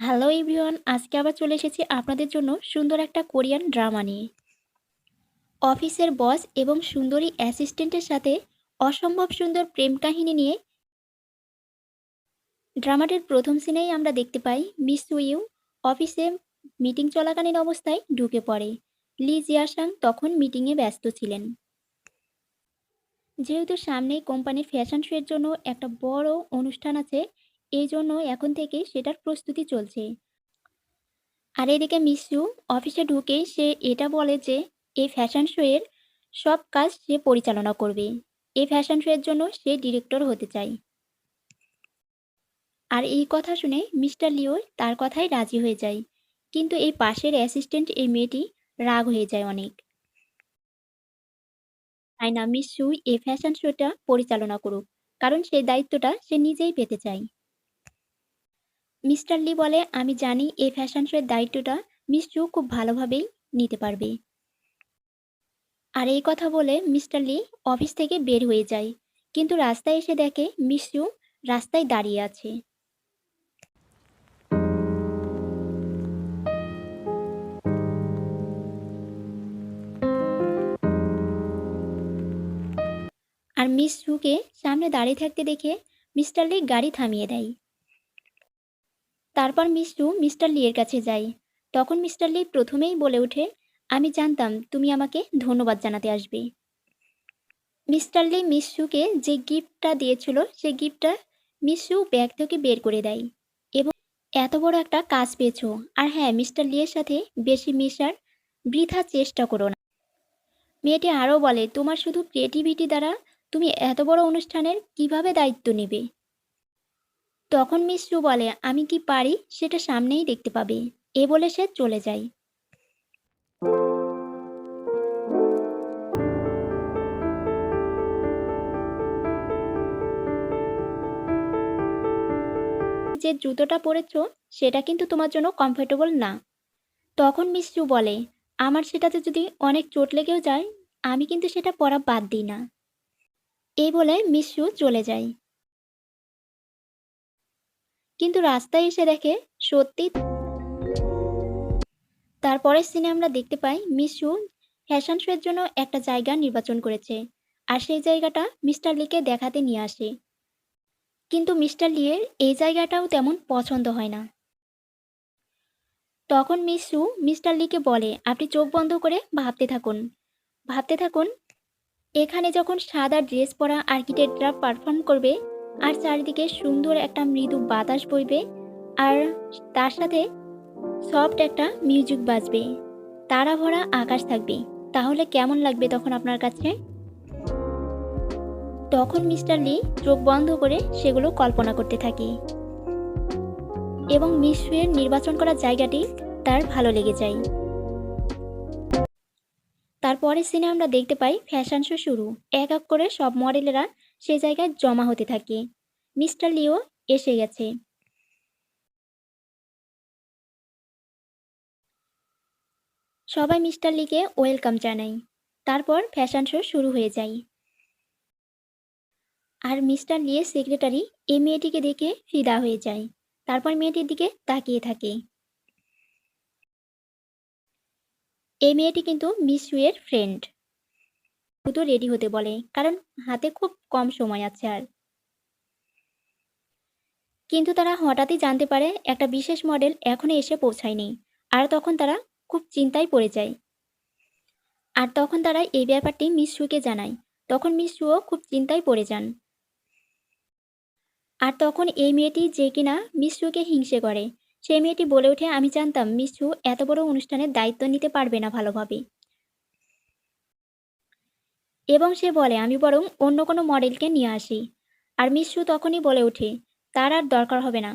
Hello everyone, আজকে আবার চলে এসেছি আপনাদের জন্য সুন্দর একটা কোরিয়ান ড্রামা নিয়ে। অফিসের বস এবং সুন্দরী অ্যাসিস্ট্যান্টের সাথে অসম্ভব সুন্দর প্রেম কাহিনী নিয়ে ড্রামাটির প্রথম সিনেই আমরা দেখতে পাই মিস উইউ অফিসে মিটিং চলাকালীন অবস্থায় ঢুকে পড়ে। লি জিয়াসাং তখন মিটিংয়ে ব্যস্ত ছিলেন। যেহেতু সামনেই কোম্পানির ফ্যাশন শোয়ের জন্য একটা বড় অনুষ্ঠান আছে এই জন্য এখন থেকে সেটার প্রস্তুতি চলছে। আর এদিকে মিসু অফিসে ঢুকেই সে এটা বলে যে এই ফ্যাশন শোয়ের সব কাজ সে পরিচালনা করবে। এই ফ্যাশন শোয়ের জন্য সে ডিরেক্টর হতে চায় আর এই কথা শুনে মিস্টার লিও তার কথাই রাজি হয়ে যায়। কিন্তু এই পাশের অ্যাসিস্ট্যান্ট এই মেয়েটি রাগ হয়ে যায় অনেক। তাই না, মিসু এই ফ্যাশন শোটা পরিচালনা করুক। কারণ সেই দায়িত্বটা সে নিজেই পেতে চায়। মিস্টার লি বলে, আমি জানি এই ফ্যাশন শোয়ের দায়িত্বটা মিসু খুব ভালোভাবেই নিতে পারবে। আর এই কথা বলে মিস্টার লি অফিস থেকে বের হয়ে যায়। কিন্তু রাস্তায় এসে দেখে মিসু রাস্তায় দাঁড়িয়ে আছে। আর মিস সুকে সামনে দাঁড়িয়ে থাকতে দেখে মিস্টার লি গাড়ি থামিয়ে দেয়। তারপর মিসু মিস্টার লিয়ের কাছে যায় তখন মিস্টার লি প্রথমেই বলে ওঠে, আমি জানতাম তুমি আমাকে ধন্যবাদ জানাতে আসবে। মিস্টার লি মিসুকে যে গিফটটা দিয়েছিল সেই গিফটটা মিসু ব্যাগ থেকে বের করে দেয়। এবং এত বড় একটা কাজ পেয়েছ। আর হ্যাঁ মিস্টার লিয়ের সাথে বেশি মিশার বৃথা চেষ্টা করো না। মেয়েটি আরও বলে, তোমার শুধু ক্রিয়েটিভিটি দ্বারা তুমি এত বড় অনুষ্ঠানের কীভাবে দায়িত্ব নেবে? তখন মিশ্রু বলে, আমি কি পারি? সেটা সামনেই দেখতে পাবে। এ বলে সে চলে যায়। যে জুতোটা পরেছো, সেটা কিন্তু তোমার জন্য কমফোর্টেবল না। তখন মিশ্রু বলে, আমার সেটাতে যদি অনেক চোট লেগেও যায়, আমি কিন্তু সেটা পরা বাদ দিই না। এই বলে মিশ্রু চলে যায়। কিন্তু রাস্তায় এসে দেখে সত্যি তারপরের সিনে আমরা দেখতে পাই মিশু ফ্যাশন শোয়ের জন্য একটা জায়গা নির্বাচন করেছে আর সেই জায়গাটা মিস্টার লিকে দেখাতে নিয়ে আসে। কিন্তু মিস্টার লিয়ের এই জায়গাটাও তেমন পছন্দ হয় না। তখন মিশু মিস্টার লিকে বলে, আপনি চোখ বন্ধ করে ভাবতে থাকুন। ভাবতে থাকুন, এখানে যখন সাদা ড্রেস পরা আর্কিটেক্টরা পারফর্ম করবে আর চারিদিকে সুন্দর একটা মৃদু বাতাস বইবে আর তার সাথে সফট একটা মিউজিক বাজবে। তারা ভরা আকাশ থাকবে। তাহলে কেমন লাগবে তখন আপনার কাছে? তখন মিস্টার লি চোখ বন্ধ করে সেগুলো কল্পনা করতে থাকে। এবং মিশুয়ের নির্বাচন করা জায়গাটি তার ভালো লেগে যায়। তারপরের সিনে আমরা দেখতে পাই ফ্যাশন শো শুরু। এক এক করে সব মডেলেরা সে জায়গায় জমা হতে থাকে। মিস্টার লিও এসে গেছে। সবাই মিস্টার লিকে ওয়েলকাম জানাই। তারপর ফ্যাশন শো শুরু হয়ে যায়। আর মিস্টার লিয়ের সেক্রেটারি এই মেয়েটিকে দেখে ফিদা হয়ে যায়। তারপর মেয়েটির দিকে তাকিয়ে থাকে। এই মেয়েটি কিন্তু মিস ফ্রেন্ড। দ্রুত রেডি হতে বলে, কারণ হাতে খুব কম সময় আছে আর। কিন্তু তারা হঠাৎই জানতে পারে একটা বিশেষ মডেল এখনও এসে পৌঁছায়নি, আর তখন তারা খুব চিন্তায় পড়ে যায়। আর তখন তারা এই ব্যাপারটি মিসুকে জানায়, তখন মিসুও খুব চিন্তায় পড়ে যান। আর তখন এই মেয়েটি যে কিনা মিসুকে হিংসে করে, সেই মেয়েটি বলে ওঠে, আমি জানতাম মিসু এত বড় অনুষ্ঠানের দায়িত্ব নিতে পারবে না ভালোভাবে। এবং সে বলে, আমি বরং অন্য কোনো মডেলকে নিয়ে আসি। আর মিসু তখনই বলে ওঠে, তার আর দরকার হবে না।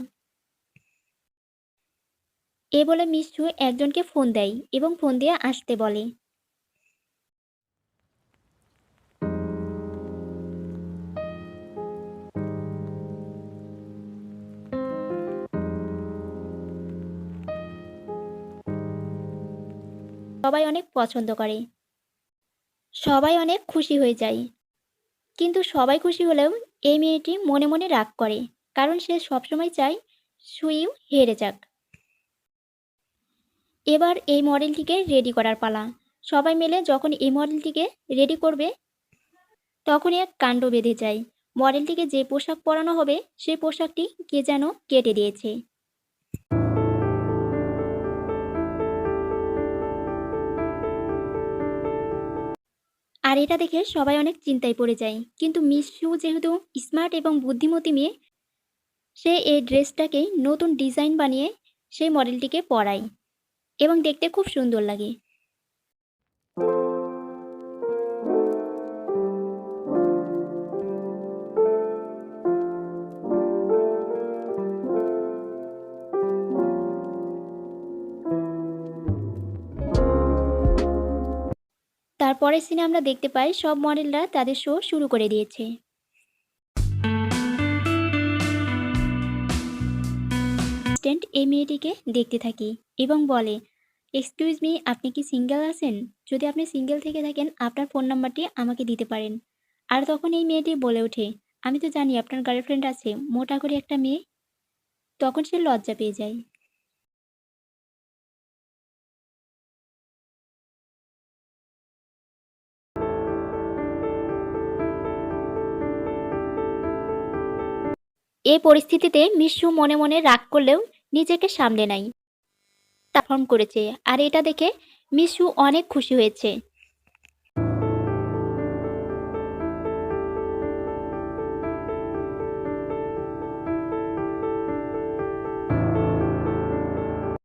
এ বলে মিসু একজনকে ফোন দেয় এবং ফোন দিয়ে আসতে বলে। সবাই অনেক পছন্দ করে। সবাই অনেক খুশি হয়ে যায় কিন্তু সবাই খুশি হলেও এই মেয়েটি মনে মনে রাগ করে, কারণ সে সবসময় চায় সুইউ হেরে যাক। এবার এই মডেলটিকে রেডি করার পালা। সবাই মিলে যখন এই মডেলটিকে রেডি করবে, তখনই এক কাণ্ড বেঁধে যায়। মডেলটিকে যে পোশাক পরানো হবে সেই পোশাকটি কে যেন কেটে দিয়েছে। আর এটা দেখে সবাই অনেক চিন্তায় পড়ে যায়। কিন্তু মিশু যেহেতু স্মার্ট এবং বুদ্ধিমতী মেয়ে, সে এই ড্রেসটাকে নতুন ডিজাইন বানিয়ে সেই মডেলটিকে পরায় এবং দেখতে খুব সুন্দর লাগে। তারপরের সিনে আমরা দেখতে পাই, সব মডেলরা তাদের শো শুরু করে দিয়েছে। অ্যাসিস্ট্যান্ট এই মেয়েটিকে দেখতে থাকি এবং বলে এক্সকিউজ মি আপনি কি সিঙ্গেল আছেন? যদি আপনি সিঙ্গেল থেকে থাকেন, আপনার ফোন নাম্বারটি আমাকে দিতে পারেন। আর তখন এই মেয়েটি বলে ওঠে, আমি তো জানি আপনার গার্লফ্রেন্ড আছে, মোটা করে একটা মেয়ে। তখন সে লজ্জা পেয়ে যায়। এই পরিস্থিতিতে মিশু মনে মনে রাগ করলেও নিজেকে সামলে নাই। পারফর্ম করেছে, আর এটা দেখে মিশু অনেক খুশি হয়েছে।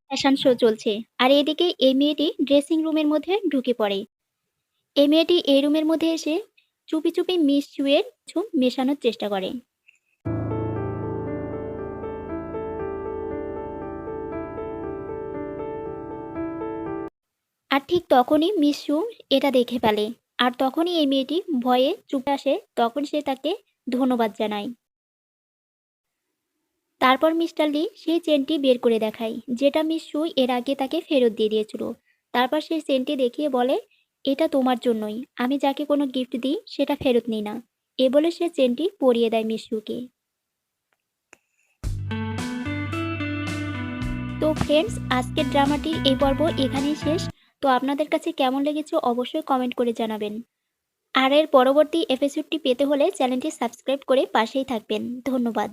ফ্যাশন শো চলছে, আর এদিকে এই মেয়েটি ড্রেসিং রুমের মধ্যে ঢুকে পড়ে। এই মেয়েটি এই রুমের মধ্যে এসে চুপি চুপি মিশুয়ের কিছু মেশানোর চেষ্টা করে। আর ঠিক তখনই মিশু এটা দেখে ফেলে। আর তখনই এই মেয়েটি ভয়ে চুপে আসে, তখন সে তাকে ধন্যবাদ জানায়। তারপর মিস্টার লি সেই চেনটি বের করে দেখায়, যেটা মিশু এর আগে তাকে ফেরত দিয়ে দিয়েছিল। তারপর সেই চেনটি দেখিয়ে বলে, এটা তোমার জন্যই। আমি যাকে কোনো গিফট দিই, সেটা ফেরত নিই না। এ বলে সে চেনটি পরিয়ে দেয় মিশুকে তো ফ্রেন্ডস আজকের ড্রামাটির এই পর্ব এখানেই শেষ। তো আপনাদের কাছে কেমন লেগেছে অবশ্যই কমেন্ট করে জানাবেন। আর এর পরবর্তী এপিসোডটি পেতে হলে চ্যানেলটি সাবস্ক্রাইব করে পাশেই থাকবেন। ধন্যবাদ।